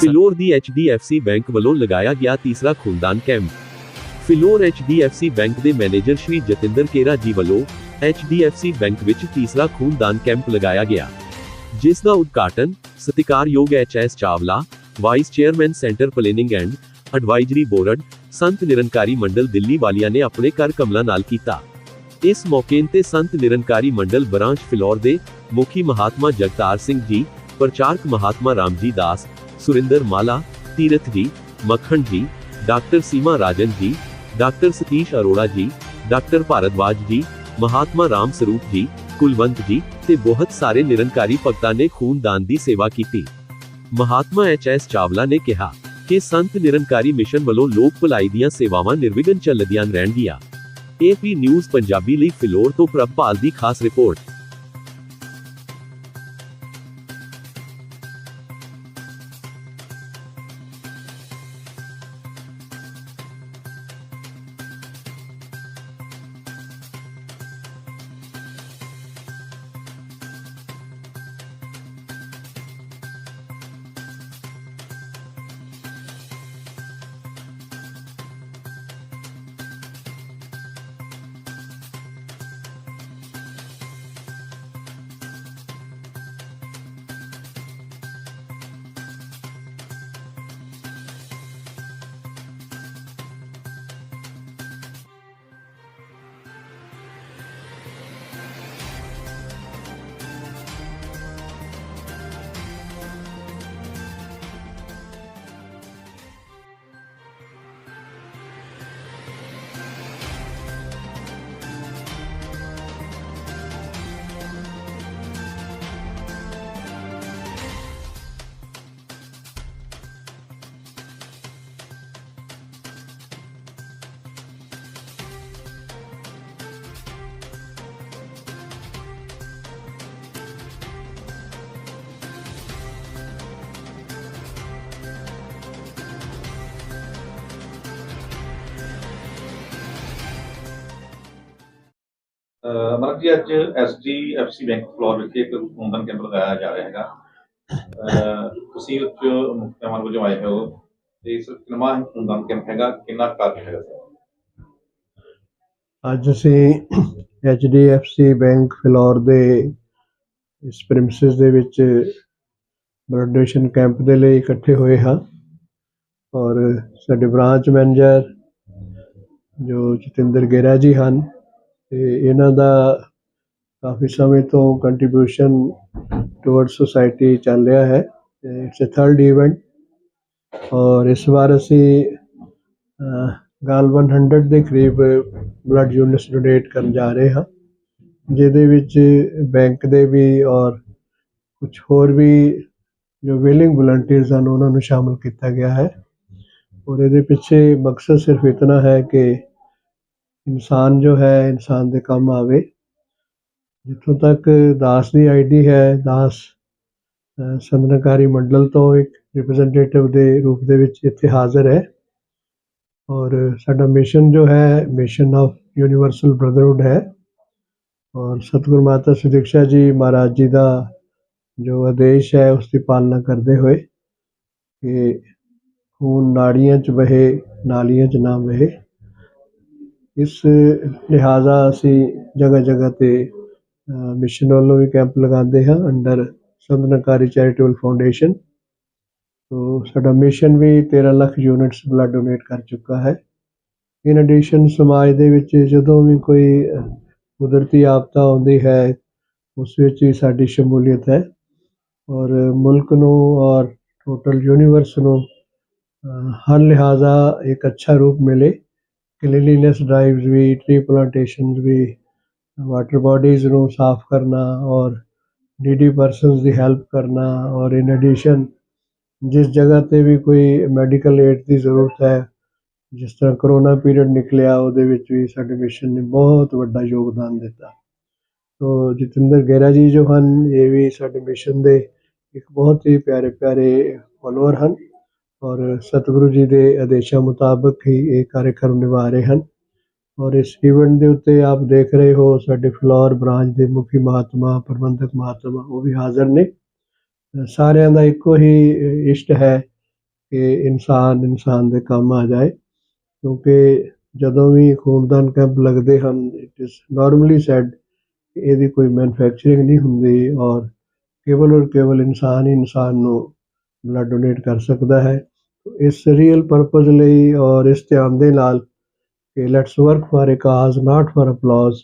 ਫਿਲੌਰ ਦੀ HDFC bank ਵੱਲੋਂ ਲਗਾਇਆ ਗਿਆ ਤੀਸਰਾ ਖੂਨਦਾਨ ਕੈਂਪ। ਫਿਲੌਰ HDFC ਬੈਂਕ ਦੇ ਮੈਨੇਜਰ ਸ਼੍ਰੀ ਜਤਿੰਦਰ ਕੇਰਾ ਜੀ ਵੱਲੋਂ HDFC ਬੈਂਕ ਵਿੱਚ ਤੀਸਰਾ ਖੂਨਦਾਨ ਕੈਂਪ ਲਗਾਇਆ ਗਿਆ, ਜਿਸ ਦਾ ਉਦਘਾਟਨ ਸਤਿਕਾਰਯੋਗ HS Chawla, vice chairman centre planning and advisory board, Sant Nirankari Mandal Delhi ਵਾਲੀਆਂ ਨੇ ਆਪਣੇ ਕਰ ਕਮਲਾ ਨਾਲ ਕੀਤਾ। ਇਸ ਮੌਕੇ ਤੇ ਸੰਤ ਨਿਰੰਕਾਰੀ ਮੰਡਲ ਬ੍ਰਾਂਚ ਫਿਲੌਰ ਦੇ ਮੁਖੀ ਮਹਾਤਮਾ ਜਗਤਾਰ ਸਿੰਘ ਜੀ ਪ੍ਰਚਾਰਕ ਮਹਾਤਮਾ ਰਾਮਜੀ ਦਾਸ ਸੁਰਿੰਦਰ ਮਾਲਾ ਤੀਰਥ ਜੀ ਮੱਖਣ ਜੀ ਡਾਕਟਰ ਸੀਮਾ ਰਾਜਨ ਜੀ ਡਾਕਟਰ ਸਤੀਸ਼ ਅਰੋੜਾ ਜੀ ਡਾਕਟਰ ਭਾਰਦਵਾਜ ਜੀ ਮਹਾਤਮਾ ਰਾਮ ਸਰੂਪ ਜੀ ਕੁਲਵੰਤ ਜੀ ਤੇ ਬਹੁਤ ਸਾਰੇ ਨਿਰੰਕਾਰੀ ਭਗਤਾਂ ਨੇ ਖੂਨਦਾਨ ਦੀ ਸੇਵਾ ਕੀਤੀ ਮਹਾਤਮਾ ਐਚ ਐਸ ਚਾਵਲਾ ਨੇ ਕਿਹਾ ਕਿ ਸੰਤ ਨਿਰੰਕਾਰੀ ਮਿਸ਼ਨ ਵੱਲੋਂ ਲੋਕ ਭਲਾਈ ਦੀਆਂ ਸੇਵਾਵਾਂ ਨਿਰਵਿਘਨ ਚੱਲਦੀਆਂ ਰਹਿਣਗੀਆਂ ਏਪੀ ਨਿਊਜ਼ ਪੰਜਾਬੀ ਲਈ ਫਿਲੌਰ ਤੋਂ ਪ੍ਰਭਪਾਲ ਦੀ ਖਾਸ ਰਿਪੋਰਟ ਮਤਲਬ ਜੀ ਅੱਜ ਐਸਡੀਐਫਸੀ ਬੈਂਕ ਫਲੋਰ ਵਿਖੇ ਇੱਕ ਖੂਨਦਾਨ ਕੈਂਪ ਲਗਾਇਆ ਜਾ ਰਿਹਾ ਹੈਗਾ। ਅਹ ਤੁਸੀਂ ਉੱਚ ਮੁੱਖ ਮਹਿਮਾਨ ਵਜੋਂ ਆਏ ਹੋ। ਤੇ ਇਸ ਕਿੰਨਾ ਖੂਨਦਾਨ ਕੈਂਪ ਹੈਗਾ, ਕਿੰਨਾ ਕਾਰਜ ਹੈਗਾ ਅੱਜ ਅਸੀਂ HDFC ਬੈਂਕ ਫਿਲੌਰ ਦੇ ਇਸ ਪ੍ਰਿੰਸਿਸ ਦੇ ਵਿੱਚ ਬਲੱਡ ਡੋਨੇਸ਼ਨ ਕੈਂਪ ਦੇ ਲਈ ਇਕੱਠੇ ਹੋਏ ਹਾਂ। ਔਰ ਸਾਡੇ ਬ੍ਰਾਂਚ ਮੈਨੇਜਰ ਜੋ ਜਤਿੰਦਰ ਗੇਰਾ ਜੀ ਹਨ ਤੇ ਇਹਨਾਂ ਦਾ ਕਾਫੀ ਸਮੇਂ ਤੋਂ ਕੰਟਰੀਬਿਊਸ਼ਨ ਟੁਵਰਡ ਸੁਸਾਇਟੀ ਚੱਲ ਰਿਹਾ ਹੈ ਇਟਸ ਅ ਥਰਡ ਇਵੈਂਟ ਔਰ ਇਸ ਵਾਰ ਅਸੀਂ ਅਹ, ਗਾਲ 100 ਦੇ ਕਰੀਬ ਬਲੱਡ ਯੂਨਿਟਸ ਡੋਨੇਟ ਕਰਨ ਜਾ ਰਹੇ ਹਾਂ ਜਿਹਦੇ ਵਿੱਚ ਬੈਂਕ ਦੇ ਵੀ ਔਰ ਕੁਝ ਹੋਰ ਵੀ ਜੋ ਵਿਲਿੰਗ ਵਲੰਟੀਅਰਸ ਹਨ ਉਹਨਾਂ ਨੂੰ ਸ਼ਾਮਲ ਕੀਤਾ ਗਿਆ ਹੈ ਔਰ ਇਹਦੇ ਪਿੱਛੇ ਮਕਸਦ ਸਿਰਫ ਇਤਨਾ ਹੈ ਕਿ ਇਨਸਾਨ ਜੋ ਹੈ ਇਨਸਾਨ ਦੇ ਕੰਮ ਆਵੇ। ਜਿੱਥੋਂ ਤੱਕ ਦਾਸ ਦੀ ਆਈਡੀ ਹੈ ਦਾਸ ਅਹ, ਸੰਦਨਕਾਰੀ ਮੰਡਲ ਤੋਂ ਇੱਕ ਰਿਪਰੈਜ਼ੈਂਟੇਟਿਵ ਦੇ ਰੂਪ ਦੇ ਵਿੱਚ ਇੱਥੇ ਹਾਜ਼ਰ ਹੈ। ਔਰ ਸਾਡਾ ਮਿਸ਼ਨ ਜੋ ਹੈ ਮਿਸ਼ਨ ਆਫ ਯੂਨੀਵਰਸਲ ਬ੍ਰਦਰਹੁੱਡ ਹੈ। ਔਰ ਸਤਿਗੁਰੂ ਮਾਤਾ ਸੁਦੀਕਸ਼ਾ ਜੀ ਮਹਾਰਾਜ ਜੀ ਦਾ ਜੋ ਆਦੇਸ਼ ਹੈ ਉਸ ਦੀ ਪਾਲਣਾ ਕਰਦੇ ਹੋਏ ਕਿ ਖੂਨ ਨਾੜੀਆਂ 'ਚ ਵਹੇ ਨਾਲੀਆਂ 'ਚ ਨਾ ਵਹੇ। ਇਸ ਲਿਹਾਜ਼ਾ ਅਸੀਂ ਜਗ੍ਹਾ ਜਗ੍ਹਾ ਤੇ ਮਿਸ਼ਨ ਵੱਲੋਂ ਵੀ ਕੈਂਪ ਲਗਾਉਂਦੇ ਹਾਂ ਅੰਡਰ ਸੰਦਨਕਾਰੀ ਚੈਰੀਟੇਬਲ ਫਾਊਂਡੇਸ਼ਨ ਤੋ ਸਾਡਾ ਮਿਸ਼ਨ ਵੀ 13 ਲੱਖ ਯੂਨਿਟਸ ਬਲੱਡ ਡੋਨੇਟ ਕਰ ਚੁੱਕਾ ਹੈ। ਇਨ ਐਡੀਸ਼ਨ ਸਮਾਜ ਦੇ ਵਿੱਚ ਜਦੋਂ ਵੀ ਕੋਈ ਕੁਦਰਤੀ ਆਪਦਾ ਆਉਂਦੀ ਹੈ, ਉਸ ਵਿੱਚ ਵੀ ਸਾਡੀ ਸ਼ਮੂਲੀਅਤ ਹੈ। ਔਰ ਮੁਲਕ ਨੂੰ ਔਰ ਟੋਟਲ ਯੂਨੀਵਰਸ ਨੂੰ ਹਰ ਲਿਹਾਜ਼ਾ ਇੱਕ ਅੱਛਾ ਰੂਪ ਮਿਲੇ। ਕਲੀਨਲੀਨੈਸ ਡਰਾਈਵਸ ਵੀ ਟ੍ਰੀ ਪਲਾਂਟੇਸ਼ਨਸ ਵੀ ਵਾਟਰ ਬਾਡੀਜ਼ ਨੂੰ ਸਾਫ਼ ਕਰਨਾ ਔਰ ਨੀਡੀ ਪਰਸਨਸ ਦੀ ਹੈਲਪ ਕਰਨਾ ਔਰ ਇਨ ਐਡੀਸ਼ਨ ਜਿਸ ਜਗ੍ਹਾ ਤੇ ਵੀ ਕੋਈ ਮੈਡੀਕਲ ਏਡ ਦੀ ਜ਼ਰੂਰਤ ਹੈ, ਜਿਸ ਤਰ੍ਹਾਂ ਕਰੋਨਾ ਪੀਰੀਅਡ ਨਿਕਲਿਆ, ਉਹਦੇ ਵਿੱਚ ਵੀ ਸਾਡੇ ਮਿਸ਼ਨ ਨੇ ਬਹੁਤ ਵੱਡਾ ਯੋਗਦਾਨ ਦਿੱਤਾ। ਸੋ ਜਤਿੰਦਰ ਗਹਿਰਾ ਜੀ ਜੋ ਹਨ, ਇਹ ਵੀ ਸਾਡੇ ਮਿਸ਼ਨ ਦੇ ਇੱਕ ਬਹੁਤ ਹੀ ਪਿਆਰੇ ਪਿਆਰੇ ਫੋਲੋਅਰ ਹਨ। ਔਰ ਸਤਿਗੁਰੂ ਜੀ ਦੇ ਆਦੇਸ਼ਾਂ ਮੁਤਾਬਕ ਹੀ ਇਹ ਕਾਰਜਕ੍ਰਮ ਨਿਭਾ ਰਹੇ ਹਨ। ਔਰ ਇਸ ਇਵੈਂਟ ਦੇ ਉੱਤੇ ਆਪ ਦੇਖ ਰਹੇ ਹੋ, ਸਾਡੇ ਫਲੋਰ ਬ੍ਰਾਂਚ ਦੇ ਮੁਖੀ ਮਹਾਤਮਾ, ਪ੍ਰਬੰਧਕ ਮਹਾਤਮਾ, ਉਹ ਵੀ ਹਾਜ਼ਰ ਨੇ। ਸਾਰਿਆਂ ਦਾ ਇੱਕੋ ਹੀ ਇਸ਼ਟ ਹੈ ਕਿ ਇਨਸਾਨ ਇਨਸਾਨ ਦੇ ਕੰਮ ਆ ਜਾਏ, ਕਿਉਂਕਿ ਜਦੋਂ ਵੀ ਖੂਨਦਾਨ ਕੈਂਪ ਲੱਗਦੇ ਹਨ ਇਟ ਇਜ਼ ਨਾਰਮਲੀ ਸੈਡ ਇਹਦੀ ਕੋਈ ਮੈਨੂਫੈਕਚਰਿੰਗ ਨਹੀਂ ਹੁੰਦੀ ਔਰ ਕੇਵਲ ਔਰ ਕੇਵਲ ਇਨਸਾਨ ਹੀ ਇਨਸਾਨ ਨੂੰ ਬਲੱਡ ਡੋਨੇਟ ਕਰ ਸਕਦਾ ਹੈ। ਇਸ ਰੀਅਲ ਪਰਪਸ ਲਈ ਔਰ ਇਸ ਧਿਆਨ ਦੇ ਨਾਲ ਕਿ let's work for a cause not for applause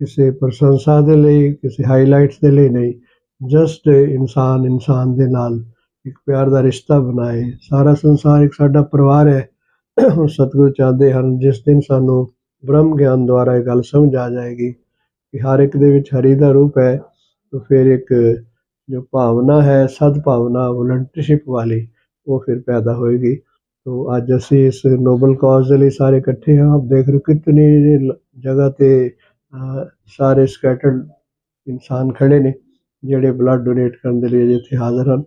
ਕਿਸੇ ਪ੍ਰਸ਼ੰਸਾ ਦੇ ਲਈ, ਕਿਸੇ ਹਾਈਲਾਈਟਸ ਦੇ ਲਈ ਨਹੀਂ ਜਸਟ ਇਨਸਾਨ ਇਨਸਾਨ ਦੇ ਨਾਲ ਇੱਕ ਪਿਆਰ ਦਾ ਰਿਸ਼ਤਾ ਬਣਾਏ। ਸਾਰਾ ਸੰਸਾਰ ਇੱਕ ਸਾਡਾ ਪਰਿਵਾਰ ਹੈ। ਹੁਣ ਸਤਿਗੁਰੂ ਚਾਹੁੰਦੇ ਹਨ, ਜਿਸ ਦਿਨ ਸਾਨੂੰ ਬ੍ਰਹਮ ਗਿਆਨ ਦੁਆਰਾ ਇਹ ਗੱਲ ਸਮਝ ਆ ਜਾਏਗੀ ਕਿ ਹਰ ਇੱਕ ਦੇ ਵਿੱਚ ਹਰੀ ਦਾ ਰੂਪ ਹੈ, ਤਾਂ ਫਿਰ ਇੱਕ ਜੋ ਭਾਵਨਾ ਹੈ ਸਦ ਭਾਵਨਾ ਵੋਲੰਟਰਸ਼ਿਪ ਵਾਲੀ ਉਹ ਫਿਰ ਪੈਦਾ ਹੋਏਗੀ। ਤੋਂ ਅੱਜ ਅਸੀਂ ਇਸ ਨੋਬਲ ਕਾਜ਼ ਦੇ ਲਈ ਸਾਰੇ ਇਕੱਠੇ ਹਾਂ। ਆਪ ਦੇਖ ਰਹੇ ਕਿੰਨੇ ਜਗ੍ਹਾ ਤੇ ਸਾਰੇ ਸਕੈਟਰਡ ਇਨਸਾਨ ਖੜੇ ਨੇ, ਜਿਹੜੇ ਬਲੱਡ ਡੋਨੇਟ ਕਰਨ ਦੇ ਲਈ ਇੱਥੇ ਹਾਜ਼ਰ ਹਨ।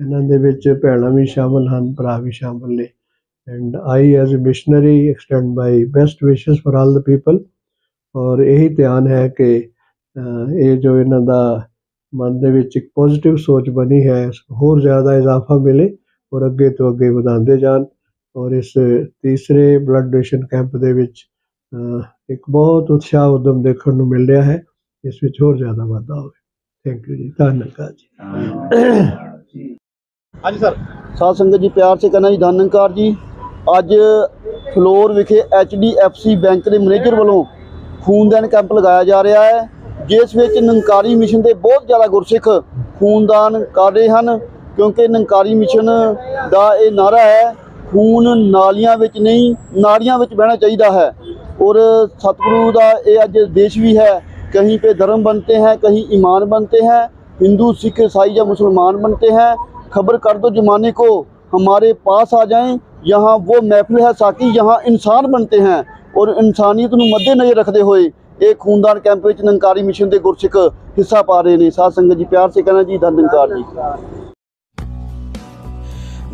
ਇਹਨਾਂ ਦੇ ਵਿੱਚ ਭੈਣਾਂ ਵੀ ਸ਼ਾਮਲ ਹਨ, ਭਰਾ ਵੀ ਸ਼ਾਮਲ ਨੇ। And I as a missionary extend my best wishes for all the people ਔਰ ਇਹੀ ਧਿਆਨ ਹੈ ਕਿ ਇਹ ਜੋ ਇਹਨਾਂ ਦਾ ਮਨ ਦੇ ਵਿੱਚ ਇੱਕ ਪੋਜ਼ਿਟਿਵ ਸੋਚ ਬਣੀ ਹੈ, ਹੋਰ ਜ਼ਿਆਦਾ ਇਜ਼ਾਫਾ ਮਿਲੇ। ਔਰ ਅੱਗੇ ਤੋਂ ਅੱਗੇ ਵਧਾਉਂਦੇ ਜਾਣ। ਔਰ ਇਸ ਤੀਸਰੇ ਬਲੱਡ ਡੋਨੇਸ਼ਨ ਕੈਂਪ ਦੇ ਵਿੱਚ ਇੱਕ ਬਹੁਤ ਉਤਸ਼ਾਹ ਉਦਮ ਦੇਖਣ ਨੂੰ ਮਿਲ ਰਿਹਾ ਹੈ। ਇਸ ਵਿੱਚ ਹੋਰ ਜ਼ਿਆਦਾ ਵਾਧਾ ਹੋਵੇ। ਥੈਂਕ ਯੂ ਜੀ। ਧੰਨਵਾਦ ਜੀ। ਹਾਂਜੀ ਸਰ। ਸਾਧ ਸੰਗਤ ਜੀ ਪਿਆਰ ਸੇ ਕਹਿਣਾ ਜੀ ਧੰਨ ਨਿਰੰਕਾਰ ਜੀ। ਅੱਜ ਫਲੋਰ ਵਿਖੇ HDFC ਬੈਂਕ ਦੇ ਮੈਨੇਜਰ ਵੱਲੋਂ ਖੂਨਦਾਨ ਕੈਂਪ ਲਗਾਇਆ ਜਾ ਰਿਹਾ ਹੈ ਜਿਸ ਵਿੱਚ ਨਿਰੰਕਾਰੀ ਮਿਸ਼ਨ ਦੇ ਬਹੁਤ ਜ਼ਿਆਦਾ ਗੁਰਸਿੱਖ ਖੂਨਦਾਨ ਕਰ ਰਹੇ ਹਨ। ਕਿਉਂਕਿ ਨਿਰੰਕਾਰੀ ਮਿਸ਼ਨ ਦਾ ਇਹ ਨਾਰਾ ਹੈ ਖੂਨ ਨਾਲੀਆਂ ਵਿੱਚ ਨਹੀਂ ਨਾੜੀਆਂ ਵਿੱਚ ਬਹਿਣਾ ਚਾਹੀਦਾ ਹੈ और सतगुरु ਦਾ ਇਹ ਅੱਜ ਦੇਸ਼ ਵੀ ਹੈ कहीं पे धर्म बनते हैं कहीं ईमान बनते हैं हिंदू सिख ईसाई या मुसलमान बनते हैं खबर कर दो जमाने को हमारे पास आ जाएं यहाँ वो महफिल है साकी यहाँ इंसान बनते हैं और ਇਨਸਾਨੀਅਤ ਨੂੰ ਮੱਦੇਨਜ਼ਰ ਰੱਖਦੇ ਹੋਏ ਇਹ ਖੂਨਦਾਨ ਕੈਂਪ ਵਿੱਚ ਨਿਰੰਕਾਰੀ ਮਿਸ਼ਨ ਦੇ ਗੁਰਸਿੱਖ ਹਿੱਸਾ ਪਾ ਰਹੇ ਨੇ ਸਾਧ ਸੰਗਤ ਜੀ ਪਿਆਰ ਸੇ ਕਹਿਣਾ ਜੀ ਧੰਨ ਨਿਰੰਕਾਰ ਜੀ